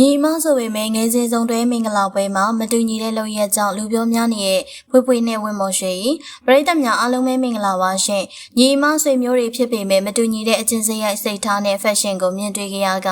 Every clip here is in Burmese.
ညီမဆိုပေမဲ့ငယ်စဉ်ဆုံးတွဲမင်္ဂလာပွဲမှာမတူညီတဲ့လုံရက်ကြောင့်လူပြောများနေတဲ့ဖွေးဖွေးနဲ့ဝင်းမော်ရွှေဤပရိသတ်များအားလုံးပဲမင်္ဂလာပါရှင်ညီမဆွေမျိုးတွေဖြစ်ပေမဲ့မတူညီတဲ့အချင်းစရိုက်စိတ်ထားနဲ့ fashion ကိုမြင်တွေ့ကြရက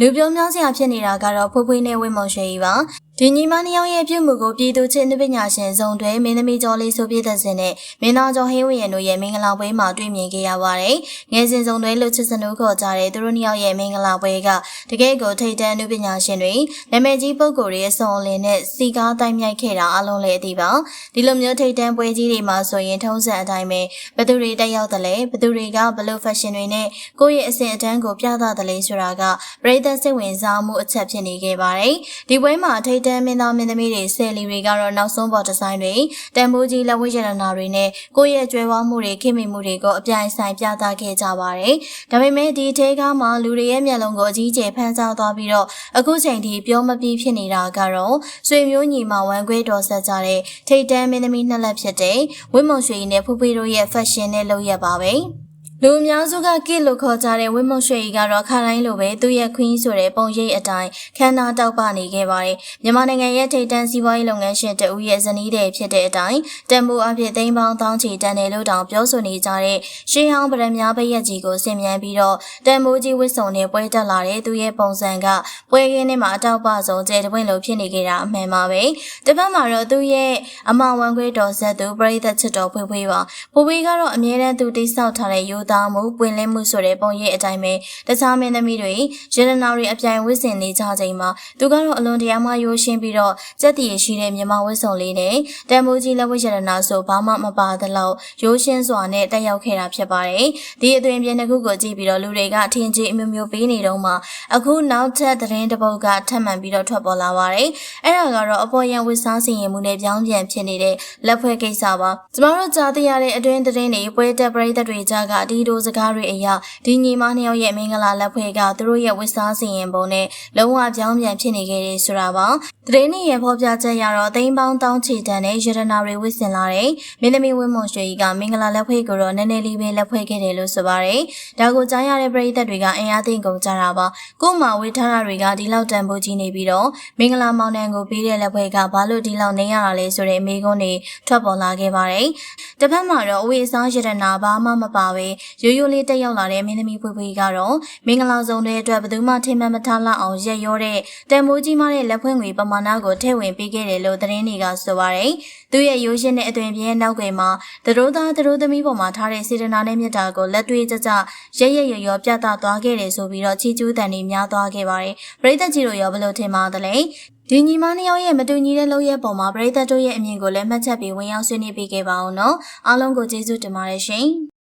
လူပြောများစရာဖြစ်နေတာကတော့ဖွေးဖွေးနဲ့ဝင်းမော်ရွှေဤပါ ဒီညီမနှစ်ယောက်ရဲ့ပြုမှုကိုပြည်သူချစ်နှပညာရှင်ဇုံတွဲမင်းသမီးကျော်လေးဆိုပြည့်တဲ့စင်နဲ့မင်းသားကျော်ဟင်းဝင်းရတို့ရဲ့မင်္ဂလာပွဲမှာတွေ့မြင်ခဲ့ရပါတယ်။ငယ်စဉ်ဇုံတွဲလို့ချစ်စနုခေါ်ကြတဲ့သူတို့နှစ်ယောက်ရဲ့မင်္ဂလာပွဲကတကယ့်ကိုထိတ်တန့်နှပညာရှင်တွေနာမည်ကြီးပုဂ္ဂိုလ်တွေရဲ့စုံလင်နဲ့စီကားတိုင်းမြိုက်ခဲ့တာအလုံးလည်းအသိပါ။ဒီလိုမျိုးထိတ်တန့်ပွဲကြီးတွေမှာဆိုရင်ထုံးစံအတိုင်းပဲဘသူတွေတက်ရောက်တယ်လဲဘသူတွေကဘလို့ fashion တွေနဲ့ကိုယ့်ရဲ့အစဉ်အတန်းကိုပြသတယ်လဲဆိုတာကပရိသတ်စိတ်ဝင်စားမှုအချက်ဖြစ်နေခဲ့ပါတယ်။ဒီပွဲမှာထိတ်တန့်မင်းသားမင်းသမီးတွေဆယ်လီတွေကတော့နောက်ဆုံးပေါ်ဒီဇိုင်းတွေတန်ဖိုးကြီးလက်ဝဲရတနာတွေနဲ့ကိုယ့်ရဲ့ကြွယ်ဝမှုတွေခင်မိမှုတွေကိုအပြိုင်ဆိုင်ပြသခဲ့ကြပါတယ်။ဒါပေမဲ့ဒီထဲကမှလူတွေရဲ့မျက်လုံးကိုအကြီးကျယ်ဖန်ဆသွားပြီးတော့အခုချိန်ထိပြောမပြီးဖြစ်နေတာကတော့ဆွေမျိုးညီမဝမ်းခွေးတော်ဆက်ကြတဲ့ထိတ်တန်းမင်းသမီးနှစ်လက်ဖြစ်တဲ့ဝင်းမုံရွှေနဲ့ဖူဖီတို့ရဲ့ fashion နဲ့လုပ်ရပါပဲ။ လူအများစုကကိလို့ခေါ်ကြတဲ့ဝင်းမုံရွှေကြီးကတော့ခါတိုင်းလိုပဲသူ့ရဲ့ queen ဆိုတဲ့ပုံရိပ်အတိုင်းခမ်းနားတောက်ပနေခဲ့ပါတယ်။မြန်မာနိုင်ငံရဲ့ထိပ်တန်းစီးပွားရေးလုပ်ငန်းရှင်တဦးရဲ့ဇနီးတဲ့ဖြစ်တဲ့အတိုင်းတန်ဖိုးအဖြစ်သိန်းပေါင်းတောင်းချီတန်တယ်လို့တောင်ပြောဆိုနေကြတဲ့ရှေးဟောင်းဗရမများဘရက်ကြီးကိုဆင်မြန်ပြီးတော့တန်ဖိုးကြီးဝစ်စုံနဲ့ပွဲတက်လာတဲ့သူရဲ့ပုံစံကပွဲခင်းထဲမှာအတောက်ပဆုံးကျဲတပွင့်လိုဖြစ်နေကြတာအမှန်ပါပဲ။တစ်ဖက်မှာတော့သူရဲ့အမဝန်ခွေးတော်ဆက်သူပရိသတ်ချစ်တော်ဖွေးဖွေးပါ။ဖွေးဖွေးကတော့အမြဲတမ်းသူတိဆောက်ထားတဲ့ရိုးသားမှုပွင့်လင်းမှုဆိုတဲ့ပုံရိပ်အတိုင်းပဲတခြားမင်းသမီးတွေရတနာတွေအပြိုင်ဝစ်စင်နေကြချိန်မှာသူကတော့အလွန်တရာမှရိုးရှင်းပြီးတော့စက်တည်ရှိတဲ့မြန်မာဝစ်စုံလေးနဲ့တန်မိုးကြီးလက်ဝတ်ရတနာဆိုဘာမှမပါသလောက်ရိုးရှင်းစွာနဲ့တက်ရောက်ခဲ့တာဖြစ်ပါတယ်။ဒီအသွင်ပြင်တစ်ခုကိုကြည့်ပြီးတော့လူတွေကအထင်ကြီးအမျိုးမျိုးပေးနေတော့မှအခုနောက်ထပ်သတင်းတစ်ပုဒ်ကထပ်မံပြီးတော့ထွက်ပေါ်လာပါတယ်။အဲ့ဒါကတော့အပေါ်ရန်ဝစ်စားစီရင်မှုနဲ့ပြောင်းပြန်ဖြစ်နေတဲ့လက်ဖွဲ့ကိစ္စပါ။ကျမတို့ကြားသိရတဲ့အတွင်းသတင်းတွေပွဲတက်ပရိသတ်တွေကြားကဒီလိုစကားတွေအရာဒီညီမနှစ်ယောက်ရဲ့မင်္ဂလာလက်ဖွဲ့ကသူတို့ရဲ့ဝစ်စားစီရင်ပုံနဲ့လုံးဝပြောင်းပြန်ဖြစ်နေခဲ့တယ်ဆိုတာပါ။သတင်းတွေရဲ့ဖော်ပြချက်ရတော့သိန်းပေါင်းတောင်းချီတန်တဲ့ရတနာတွေဝစ်စင်လာတဲ့မင်းသမီးဝင်းမွန်ရွှေကြီးကမင်္ဂလာလက်ဖွဲ့ကိုတော့နည်းနည်းလေးပဲလက်ဖွဲ့ခဲ့တယ်လို့ဆိုပါတယ်။ဒါကိုကြားရတဲ့ပရိသတ်တွေကအင်အားသိမ့်ကုန်ကြတာပါ။ကို့မှာဝေထားတာတွေကဒီလောက်တန်ဖိုးကြီးနေပြီးတော့မင်္ဂလာမောင်နှံကိုပေးတဲ့လက်ဖွဲ့ကဘာလို့ဒီလောက်နေရတာလဲဆိုတဲ့အမေကွန်းတွေထွက်ပေါ်လာခဲ့ပါတယ်။တစ်ဖက်မှာတော့အဝေးစားရတနာဘာမှမပါပဲရိုးရိုးလေးတက်ရောက်လာတဲ့မင်းသမီးဖွေးဖွေးကတော့မင်္ဂလာဆောင်တဲ့အတွက်ဘယ်သူမှထိမှန်မထားလောက်အောင်ရက်ရောတဲ့တန်မိုးကြီးမတဲ့လက်ဖွင့်ငွေပမာဏကိုထည့်ဝင်ပေးခဲ့တယ်လို့သတင်းတွေကဆိုပါတယ်။သူရဲ့ရိုးရှင်းတဲ့အသွင်ပြင်းနောက်ွယ်မှာသတို့သားသတို့သမီးပေါ်မှာထားတဲ့စေတနာနဲ့မြတ်တာကိုလက်တွေ့ကြကြရက်ရက်ရရောပြသသွားခဲ့တယ်ဆိုပြီးတော့ချီကျူးတန်တွေများသွားခဲ့ပါတယ်။ပရိသတ်ကြီးတို့ရောဘယ်လိုထင်ပါသလဲ။ဒီညီမနှစ်ယောက်ရဲ့မတူညီတဲ့လုပ်ရက်ပေါ်မှာပရိသတ်တို့ရဲ့အမြင်ကိုလည်းမှတ်ချက်ပြီးဝင်ရောက်ဆွေးနွေးပေးခဲ့ပါအောင်နော်အားလုံးကိုကျေးဇူးတင်ပါတယ်ရှင်